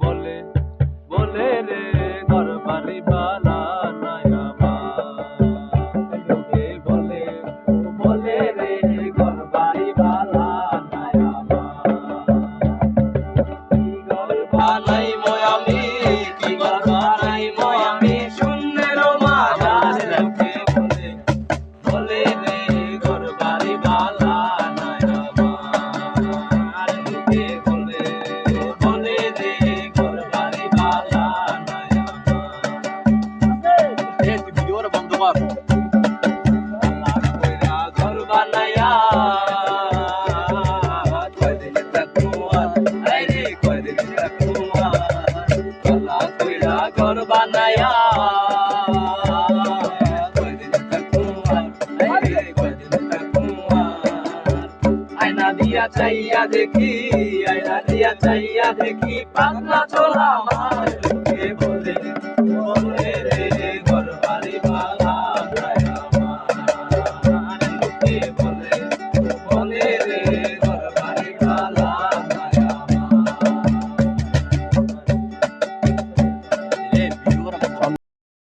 বলে বলে রে ঘর বাড়ি বালা সাগর বানায়া। আয়না দিয়া চাইয়া দেখি আয়না দিয়া চাইয়া দেখি পাতলা চোলা আমার